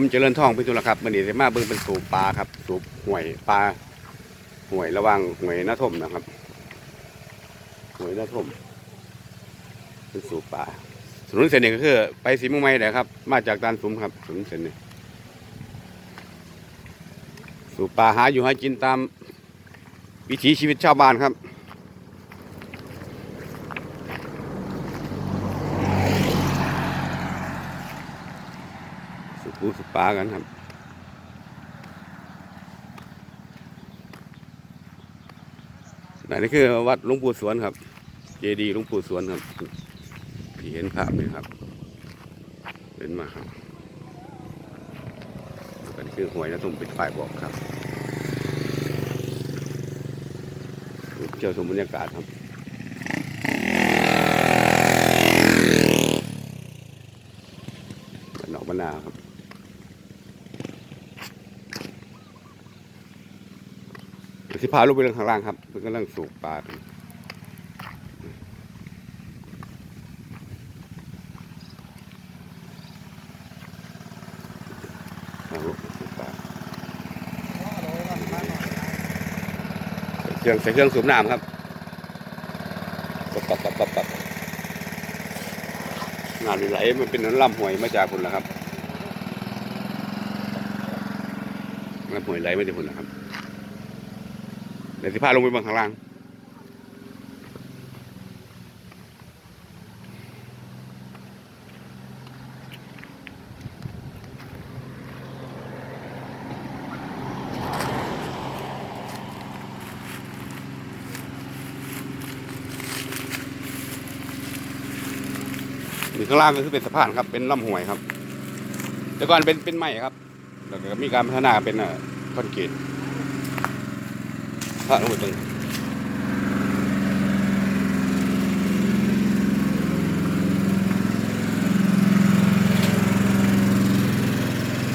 ผมเจริญทองพิทุละครับมันนี้ได้มาเบิ่งเป็นสูบปลาครับ สูบห่วยปลาห่วยระว่างห่วยน้าทมนะครับห่วยน้าทมเป็นสูบปลาถนนเสนนี้ก็คือ ไปสีมุงไม้เลยครับ มาจากตานสุมครับถนนเสนนี้สูบปลาหาอยู่หากินตาม วิถีชีวิตชาวบ้านครับ ปูสปากันครับนี่คือวัดหลวงปู่สวนครับ เจดีย์หลวงปู่สวนครับที่เห็นภาพนี่ครับ เป็นมาครับอันนี้คือหวยนะตุ้มเป็นฝ่ายบอกครับเที่ยวชมบรรยากาศครับนนอกบ้านนาครับเดี๋ยว สิพาลูกไปเรื่องข้างล่างครับเพื่อนกำลังสูบปลากันเอาลูกไปสูบปลาเครื่องใส่เครื่องสูบน้ำครับปับปับปับปับปับน้ำไหลมันเป็นน้ำลำห้วยมาจากพุ่นละครับลำห้วยไหลมาจากพุ่นละครับ ดี๋ยวสิพาลงไปบางข้างล่างนี่ข้างล่างก็คือเป็นสะพานครับ เป็นลำห้วยครับ แต่ก่อนเป็นเป็นไม้ครับ แล้วก็มีการพัฒนาเป็นคอนกรีต พระลงไปตรง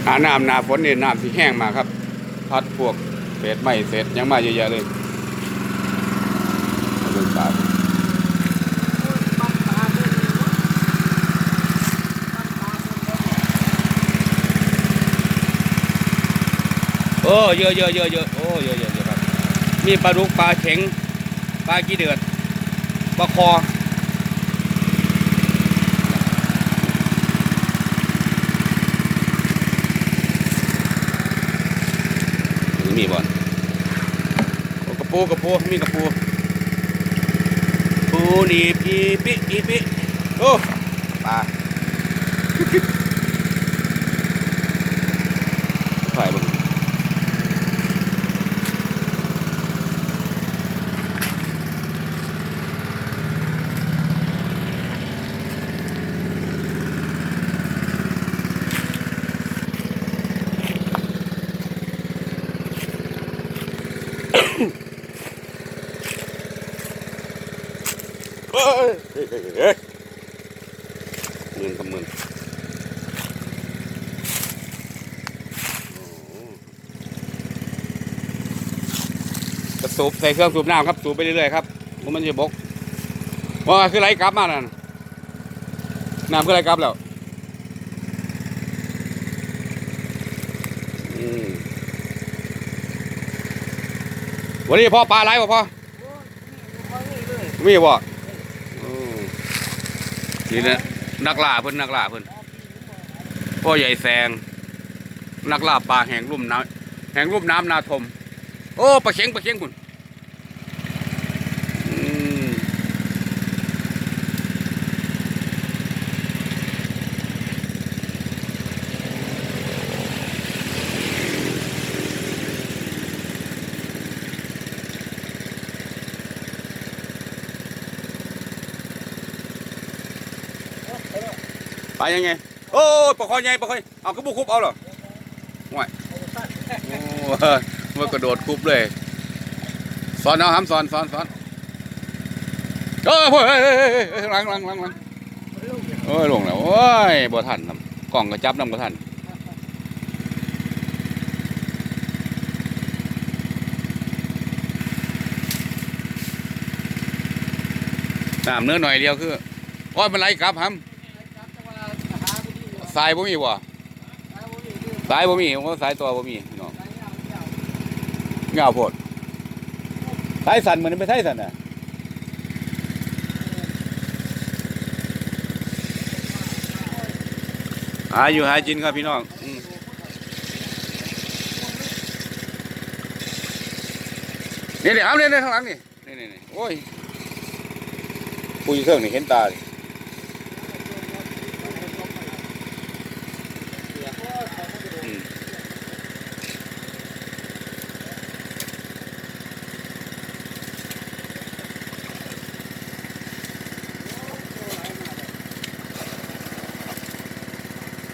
หาน้ำนาฝนเนี่ยน้ำที่แห้งมาครับ พัดพวกเศษไม้เศษยังมาเยอะแยะเลยเรื่องปลาโอ้เยอะเยอะเยอะเยอะโอ้เยอะเยอะเยอะ มีปลาดุกปลาเข็งปลากี้เดือดปลาคอมีบ่อนกระปูกระปูมีกระปูปูนีปีปิอีปิโอ้ปลาถ่ายมึง เฮ้ยเฮ้ยเฮ้ยเฮ้ยเงินกับเงินกระสูบใส่เครื่องสูบน้ำครับ สูบไปเรื่อยๆครับมันจะบกว่าคือไรกลับมานั่นน้ำคือไรกลับแล้ว อืม วันนี้พ่อปลาไรบ่พ่อมีบ่นี่นะนักล่าเพิ่นนักล่าเพิ่นพ่อใหญ่แซง นักล่าปลาแห่งลุ่มน้ำแห่งลุ่มน้ำนาทม โอ้ปลาเข็งปลาเข็งคุณ ไปยังไง โอ้ยปลาคอใหญ่ปลาคอใหญ่เอากระบุกคุบเอาเหรอห่วยโอ้เออมันกระโดดคุบเลยสอนเอาห้ามสอนสอนสอนเออเฮ้ยเฮ้ยเฮ้ยเฮ้ยเฮ้ยหลังหลังหลังหลังโอ้ยลงแล้วโอ้ยบ่ทันครับกล่องก็จับน้ำบ่ทันน้ำเนื้อหน่อยเดียวคือโอ้ยมันไหลกลับครั บทรายบ่มีบ่สายบ่มีผมสายตัวบ่มีพี่น้องเงาโพดสายสั่นเหมือนไม่ใช่สั่นน่ะหาอยู่หาจินครับพี่น้องนี่เนี่เอาเนี่ยข้างหลังนี่นี่นี่โอ้ยปุยเครื่องนี่เห็นตาดิอื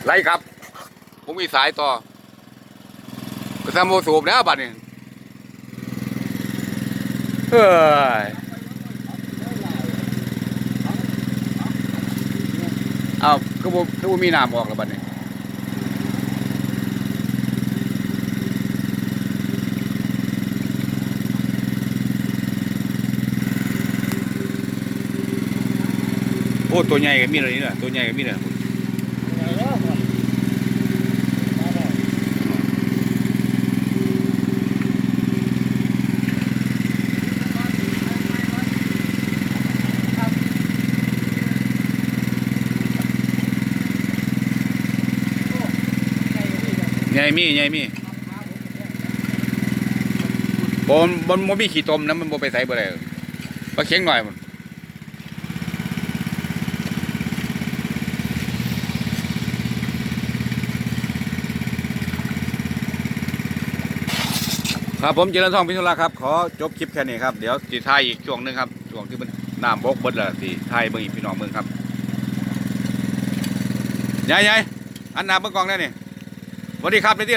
ไล่ครับ ผมมีสายต่อก็ทำโมสูบแล้วบัดนี้เอ้ยเอาก็บ่ก็บ่มีน้ำออกแล้วบัดนี้โอ้ตัวใหญ่ก็มีเลยนี่นะตัวใหญ่ก็มีเลย ใหญ่มีใหญ่มีบนบนมันมีขี้ตมนะมันบ่ไปใส่บ่ได้ปลาเค็งหน่อยมันครับผมเจริญทองพิทุลาครับ ขอจบคลิปแค่นี้ครับ เดี๋ยวสิถ่ายอีกช่วงหนึงครับ ช่วงที่มันน้ำบกเบิดล้วสิถ่ายเบิ่งอีกพี่น้องเบิ่งครับใหญ่ๆอันน้าเบิ่งกองได้นี่ สวัสดีครับในที่